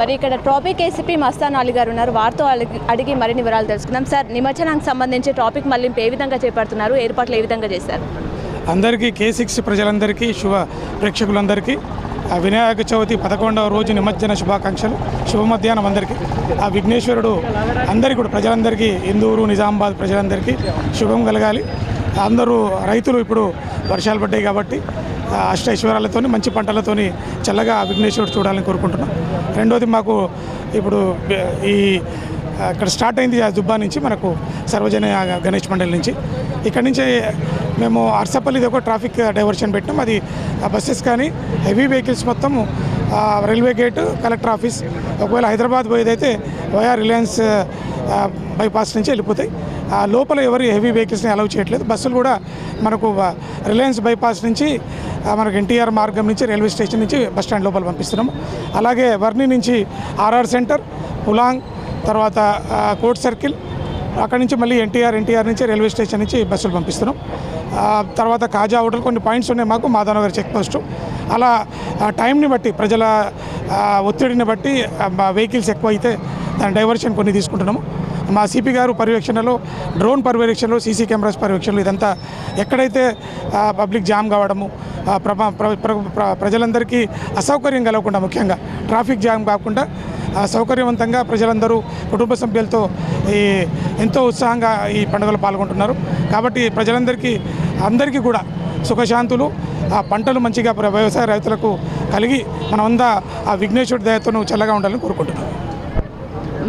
మరి ఇక్కడ traffic ACP Mastan Ali గారు ఉన్నారు. వారితో అడిగి- మరిన్ని వివరాలు తెలుసుకుందాం. సార్ నిమజ్జనానికి సంబంధించి ట్రాఫిక్ మళ్ళింపు ఏ విధంగా చేపడుతున్నారు? ఏర్పాట్లు ఏ విధంగా చేశారు? అందరికీ కే సిక్స్ ప్రజలందరికీ శుభ ప్రేక్షకులందరికీ ఆ వినాయక చవితి పదకొండవ రోజు నిమజ్జన శుభాకాంక్షలు. శుభ మధ్యాహ్నం అందరికీ. ఆ విఘ్నేశ్వరుడు అందరికీ కూడా ప్రజలందరికీ ఇందూరు నిజామాబాద్ ప్రజలందరికీ శుభం కలగాలి. అందరూ రైతులు ఇప్పుడు వర్షాలు పడ్డాయి కాబట్టి అష్టైశ్వర్యాలతో మంచి పంటలతోని చల్లగా విఘ్నేశ్వరుడు చూడాలని కోరుకుంటున్నాం. రెండోది మాకు ఇప్పుడు ఈ అక్కడ స్టార్ట్ అయింది ఆ దుబ్బా నుంచి మనకు సర్వజన గణేష్ మండలి నుంచి. ఇక్కడ నుంచి మేము అర్సపల్లిది ఒక ట్రాఫిక్ డైవర్షన్ పెట్టినాం. అది బస్సెస్ కానీ హెవీ వెహికల్స్ మొత్తం రైల్వే గేటు కలెక్టర్ ఆఫీస్ ఒకవేళ హైదరాబాద్ పోయేదైతే వయా రిలయన్స్ బైపాస్ నుంచి వెళ్ళిపోతాయి. ఆ లోపల ఎవరు హెవీ వెహికల్స్ని అలౌ చేయట్లేదు. బస్సులు కూడా మనకు రిలయన్స్ బైపాస్ నుంచి మనకు ఎన్టీఆర్ మార్గం నుంచి రైల్వే స్టేషన్ నుంచి బస్ స్టాండ్ లోపల పంపిస్తున్నాము. అలాగే వర్ణి నుంచి ఆర్ఆర్ సెంటర్ పులాంగ్ తర్వాత కోర్ట్ సర్కిల్ అక్కడి నుంచి మళ్ళీ ఎన్టీఆర్ ఎన్టీఆర్ నుంచి రైల్వే స్టేషన్ నుంచి బస్సులు పంపిస్తున్నాం. తర్వాత కాజా హోటల్ కొన్ని పాయింట్స్ ఉన్నాయి మాకు మాధవనగర్ చెక్ పోస్ట్. అలా టైంని బట్టి ప్రజల ఒత్తిడిని బట్టి వెహికల్స్ ఎక్కువ అయితే దాని డైవర్షన్ కొన్ని తీసుకుంటున్నాము. మా సిపి గారు పర్యవేక్షణలో డ్రోన్ పర్యవేక్షణలో సీసీ కెమెరాస్ పర్యవేక్షణలో ఇదంతా ఎక్కడైతే పబ్లిక్ జామ్ కావడము ప్రభ ప్ర- ప్ర- ప్రజలందరికీ అసౌకర్యం కలగకుండా ముఖ్యంగా ట్రాఫిక్ జామ్ కాకుండా సౌకర్యవంతంగా ప్రజలందరూ కుటుంబ సభ్యులతో ఈ ఎంతో ఉత్సాహంగా ఈ పండుగలో పాల్గొంటున్నారు. కాబట్టి ప్రజలందరికీ అందరికీ కూడా సుఖశాంతులు ఆ పంటలు మంచిగా వ్యవసాయ రైతులకు కలిగి మనమంతా ఆ విఘ్నేశ్వరుడి దయతో చల్లగా ఉండాలని కోరుకుంటున్నాం.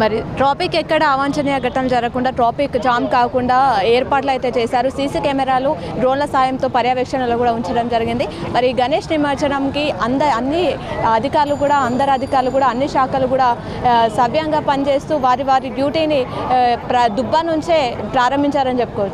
మరి ట్రాఫిక్ ఎక్కడ అవాంఛనీయ ఘటన జరగకుండా ట్రాఫిక్ జామ్ కాకుండా ఏర్పాట్లు అయితే చేశారు. సీసీ కెమెరాలు డ్రోన్ల సాయంతో పర్యవేక్షణలో కూడా ఉంచడం జరిగింది. మరి గణేష్ నిమజ్జనంకి అంద అన్ని అధికారులు కూడా అందరు అధికారులు కూడా అన్ని శాఖలు కూడా సవ్యంగా పనిచేస్తూ వారి వారి డ్యూటీని ప్ర దుబ్బా నుంచే ప్రారంభించారని చెప్పుకోవచ్చు.